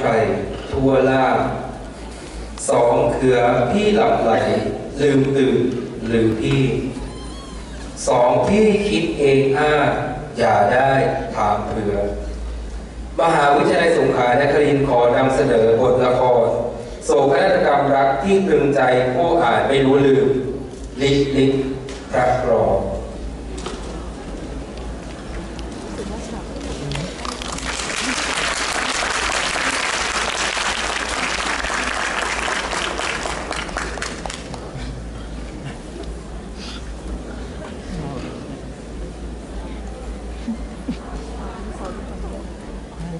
ใครทั่วล่าสองเขือพี่หลับไหล ลืมตื่นลืมพี่สองพี่คิดเองอ้าอย่าได้ถามเผื่อ มหาวิทยาลัยสงขลานครินทร์ขอนำเสนอบทละคร โศกนาฏกรรมรักที่ตรึงใจผู้อ่านไม่รู้ลืม ลิกลิกรักรอ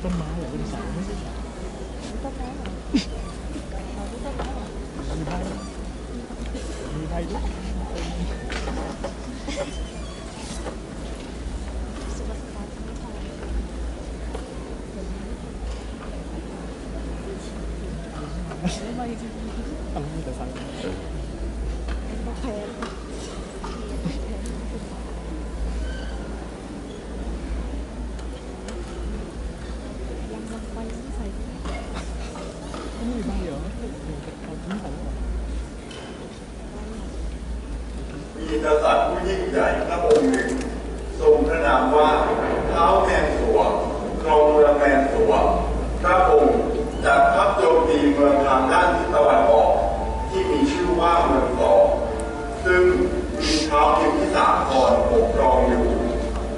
ต้นไม้เหรอเป็นเสาไม่ใช่เสา ต้นไม้เหรอเราที่ต้นไม้เหรอ มีใบมีใบด้วย สุภาษิตไม่พอ อะไรแต่สั่ง โอเคยังลงไปไม่ใส่ ไม่มีใบเหรอเอาทิ้งของเหรอ มีกษัตริย์ผู้ยิ่งใหญ่พระองค์หนึ่ง ทรงพระนามว่าเท้าวแมนสัวครองเมืองแมนสัวพระองค์จัดทัพโจมตีเมืองทางด้านทิศตะวันออก ที่มีชื่อว่าเมืองสองซึ่งมีเท้าวพิมพิสารครปกครองอยู่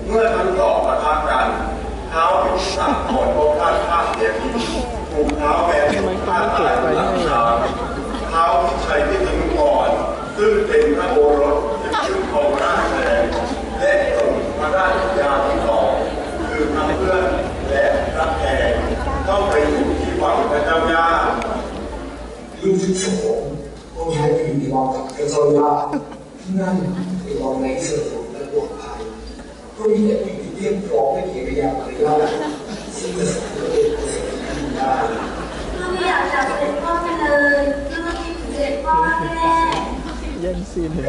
เมื่อทั้งสองปะทะกันท้าวพิมพิสารครก็พลาดท่าเสียทีถูกท้าวแมนฆ่าตายบนหลังช้างท้าพิชัยพิถึงก่อน ซึ่งเป็นพระโอรสที่ขึ้นของราชแดงและส่งพระราชยาที่สองคือพระเพื่อนและพระแพรเข้าไปอยู่ที่ฝั่งพระเจ้าย่าลูกทั้งสองต้องใช้ผีในวังพระเจ้าย่า นั่นเป็นวังในสงบและปลอดภัยก็มีแต่ผู้ที่เรียกร้อมและเกียรติยามารยาทซึ่งจะสามารถเป็นเกษตรที่ดีได้ลูกไม่อยากจากเสด็จพ่อไปเลยลูกคิดถึงเสด็จพ่อแน่ยังซีนเห็น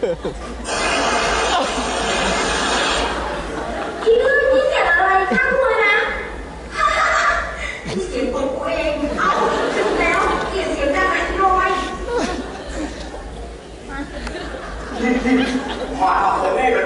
พี่เลื่อนนี่เสียงอะไรข้ากลัวนะเสียงของกูเองเอาถึงแล้วเกลียดเสียงดังอันอย รีบๆขวเออกย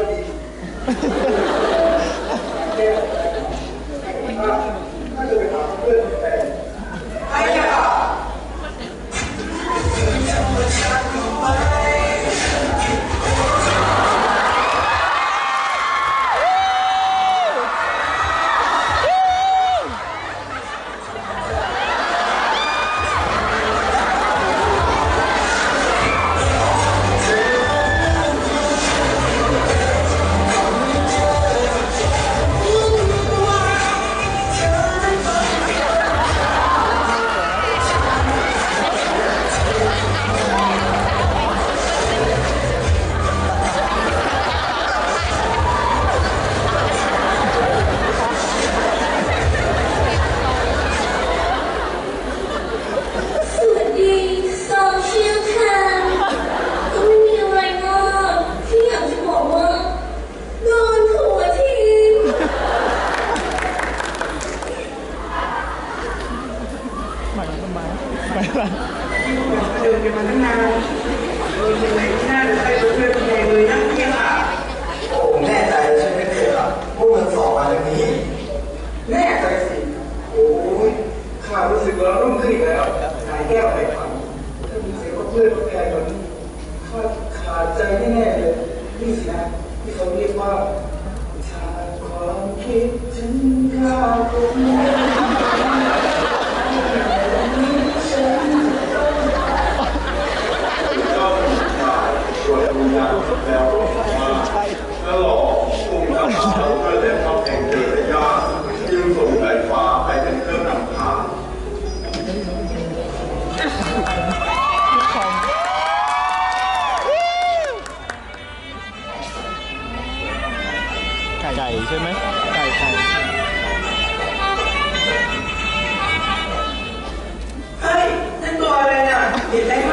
النبي đường thì Gracias.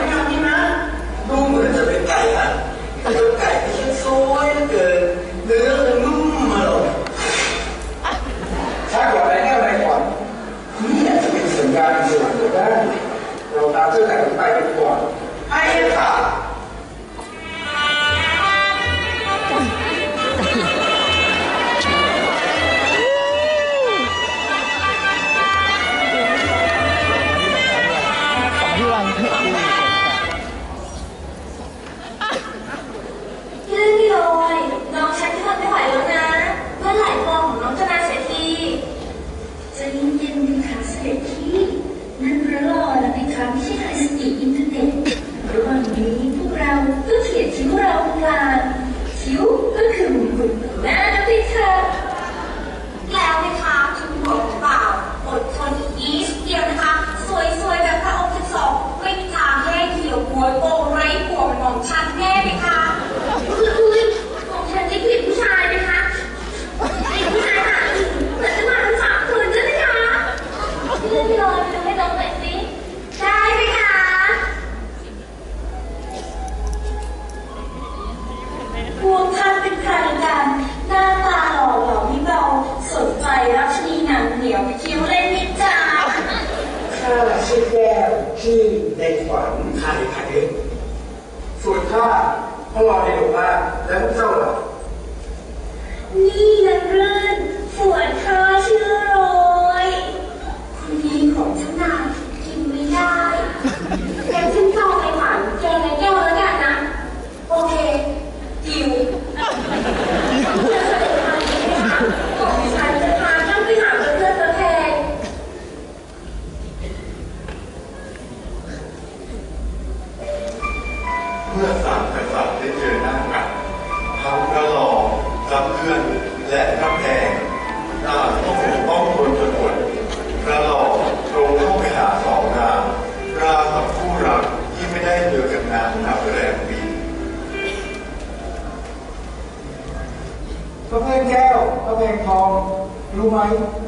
ู้ไหม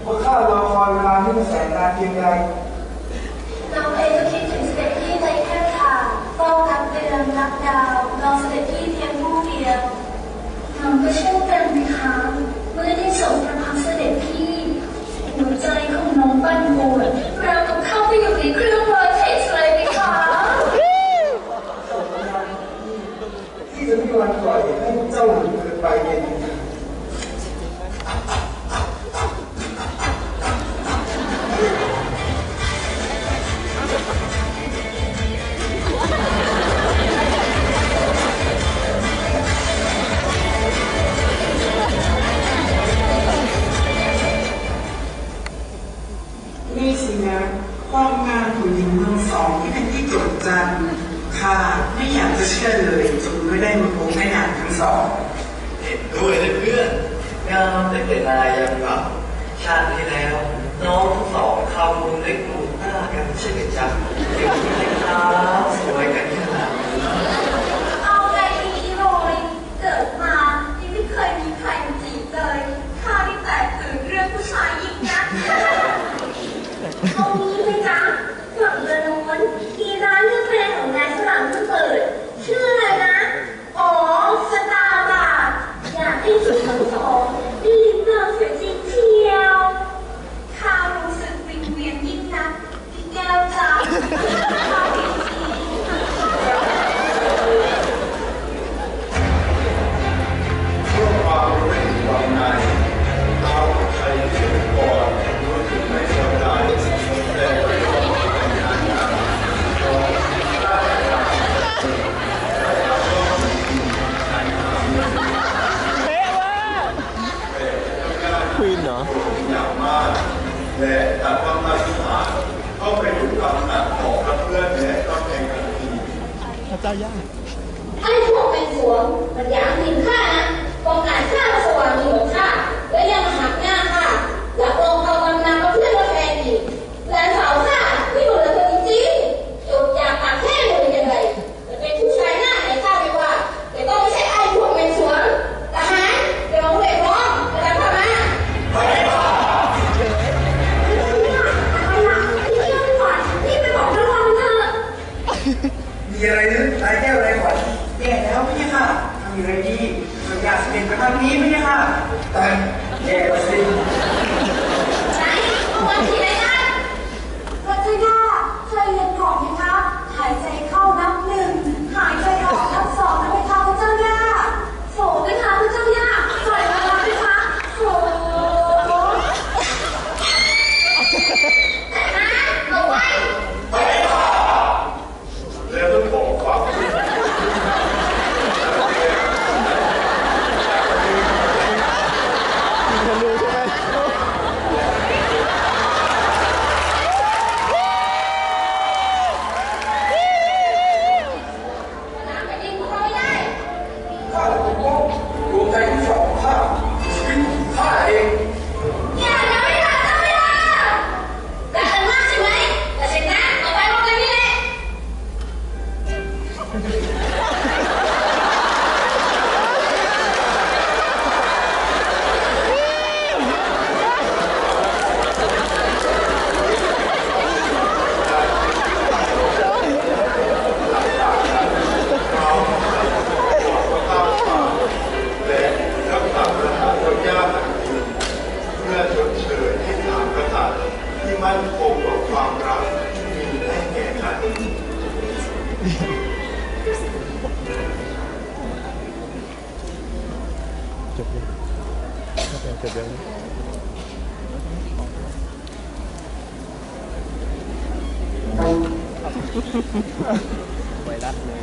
ว่าข้ารอคอยเวลาที่แสนนานเพียงใดน้องเองก็คิดถึงเสด็จพี่ในแค่ค่ะเฝ้ารับเดือนรับดาวรอเสด็จพี่เพียงผู้เดียวน้องก็เช่นกันค่ะเมื่อได้ส่งพระพักเสด็จพี่หัวใจของน้องปั่นปวด ความงามของหญิงเมืองสองที่เป็นที่โจดจันค่ะไม่อยากจะเชื่อเลยจนไม่ได้มาพบแม่นางทั้งสอง เห็นด้วยเพื่อนงามตั้งแต่นายยังหลับชาติที่แล้ว น้องทั้งสองเข้ามุมได้กลุ่มหน้ากันเช่ไหมจังเดี๋ยวนี้สวยกันค่ะ hospital já. Aí, uma pessoa มั่นคงของความรักมีให้แก่กันจบยังจบยังไวรัสเลย